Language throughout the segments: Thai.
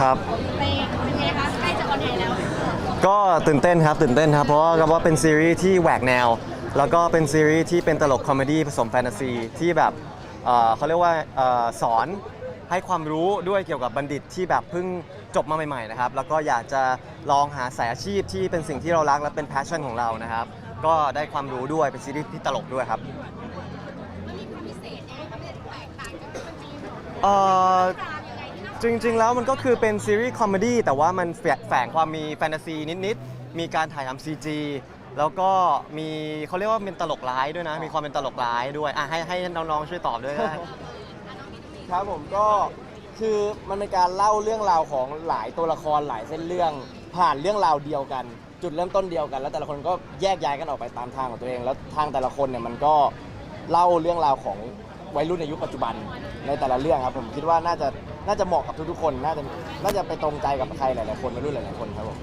ครับเพลงเป็นไงคะใกล้จะออนแอร์แล้ว ก็ตื่นเต้นครับตื่นเต้นครับเพราะว่าก็ว่าเป็นซีรีส์ที่แหวกแนว แล้วก็เป็นซีรีส์ที่เป็นตลกคอมเมดี้ผสมแฟนตาซีที่แบบเอ่อเขาเรียกว่าเอ่อสอนให้ความรู้ด้วยเกี่ยวกับบัณฑิตที่แบบเพิ่งจบมาใหม่ๆนะครับแล้วก็อยากจะลองหาสายอาชีพที่เป็นสิ่งที่เรารักและเป็นแพชชั่นของเรานะครับก็ได้ความรู้ด้วยเป็นซีรีส์ที่ตลกด้วยครับมันมีความพิเศษยังไงคะมันแตกต่างจากที่มันจีนเอ่อจางยังไงที่น่า จริง ๆ แล้วมันก็คือเป็นซีรีส์คอมเมดี้แต่ว่ามันแฝงความมีแฟนตาซีนิดๆ มีการถ่ายทำซีจีแล้วก็มีเขาเรียกว่าเป็นตลกร้ายด้วยนะ มีความเป็นตลกร้ายด้วยอะให้ให้น้องๆช่วยตอบด้วยก็ได้ครับผมก็คือมันเป็นการเล่าเรื่องราวของหลายตัวละครหลายเส้นเรื่อง ผ่านเรื่องราวเดียวกัน จุดเริ่มต้นเดียวกัน แล้วแต่ละคนก็แยกย้ายกันออกไปตามทางของตัวเอง แล้วทางแต่ละคนเนี่ยมันก็เล่าเรื่องราวของวัยรุ่นในยุคปัจจุบันในแต่ละเรื่องครับผมคิดว่าน่าจะ น่าจะเหมาะกับทุกๆคน น่าจะน่าจะไปตรงใจกับใครหลายๆคนวัยรุ่นหลายๆคนครับผม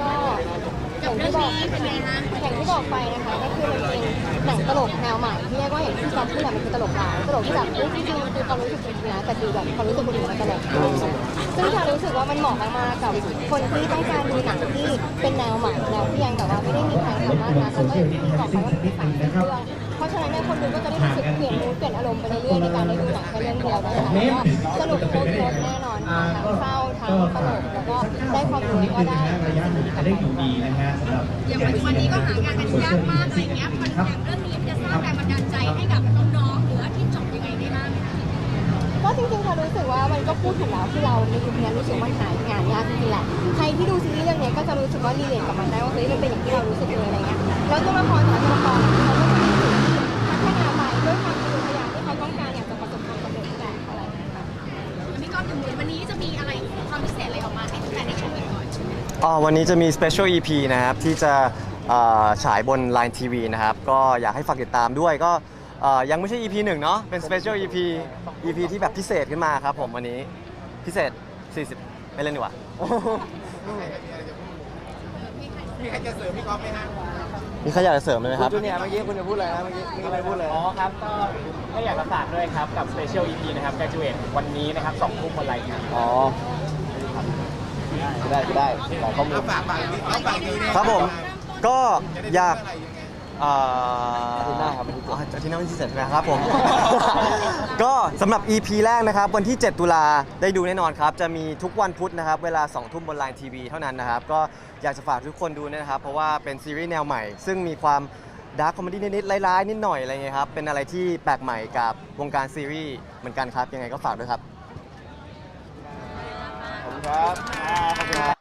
ก็อย่างที่บอกอย่างที่บอกไปนะคะ ก็คือมันเป็นหนังตลกแนวใหม่ที่เรียกว่าอย่างที่จอมพูดแหละมันคือตลกร้ายตลกที่แบบเอ้ยจริงๆมันคือความรู้สึกจริงนะแต่ดูแบบความรู้สึกคนอื่นมันตลกซึ่งฉันรู้สึกว่ามันเหมาะมากๆกับคนที่ต้องการดูหนังที่เป็นแนวใหม่แนวที่ยังแต่ว่าไม่ได้มีใครทำมากนะแล้วก็อย่างที่บอกไปว่ามันเป็นเรื่อง ลี่ยนมูดเปลี่ยนอารมณ์ไปเรื่อยๆในการได้ดูหนังแค่เรื่องเดียวนะคะแล้วก็สนุกโครบรแน่นอนค่ะทั้งเศร้าทั้งตลกแล้วก็ได้ความรู้แล้วก็ได้จะได้อยู่ดีนะฮะสำหรับอย่างปัจจุบันนี้ก็หางานกันยากมากอะไรเงี้ยมันอย่างเรื่องนี้จะสร้างแรงบันดาลใจให้กับน้องๆหรือว่าที่จบยังไงได้บ้างก็จริงๆค่ะรู้สึกว่ามันก็พูดถูกแล้วที่เราในยุคนี้รู้สึกว่าหายงานยากจริงๆแหละใครที่ดูซีรีส์เรื่องนี้ก็จะรู้สึกว่ารีเลทกับมันได้ว่าเฮ้ยมันเป็นอย่างที่เรารู้สึกเลยอะไรเงี้ยแล้วตัวละครแต่ละตัวละคร พี่ก้องถึงวันนี้จะมีอะไรความพิเศษอะไรออกมาให้แฟนๆได้ชมกันก่อนอ๋อวันนี้จะมี Special EP นะครับ ที่จะเอ่อฉายบน Line TV นะครับ ก็อยากให้ฝากติดตามด้วยก็เอ่อยังไม่ใช่ EP 1 เนาะเป็น Special EP EP ที่แบบพิเศษขึ้นมาครับผมวันนี้พิเศษ 40 ไม่เล่นดีกว่า มีใครจะเสริมพี่ก๊อฟไหมฮะ มีใครอยากจะเสริมไหมครับ จูเนียร์เมื่อกี้คุณจะพูดอะไรนะเมื่อกี้เมื่อกี้ไม่พูดเลยอ๋อครับก็ก็อยากจะฝากด้วยครับกับ Special EP นะครับ Graduate วันนี้นะครับ2ทุ่มบนไลน์ทีวีอ๋อได้ได้ขอข้อมูลเอาฝากฝากนิดเอาฝากนิดนึงครับผมก็อยากจะได้ดูเรื่ องอะไรยังไงเอ่ออาทิตย์หน้าครับอาทิตย์หน้าอ๋ออาทิตย์หน้าวันที่7ใช่ไหมครับผม ก็สำหรับ EP แรกนะครับ วันที่ 7 ตุลาได้ดูแน่นอนครับ จะมีทุกวันพุธนะครับ เวลา 2 ทุ่มบนไลน์ทีวีเท่านั้นนะครับ ก็อยากจะฝากทุกคนดูนะครับ เพราะว่าเป็นซีรีส์แนวใหม่ ซึ่งมีความดาร์คคอมเมดี้นิดๆร้ายๆนิดหน่อยอะไรเงี้ยครับ เป็นอะไรที่แปลกใหม่กับวงการซีรีส์เหมือนกันครับ ยังไงก็ฝากด้วยครับ ขอบคุณครับขอบคุณครับ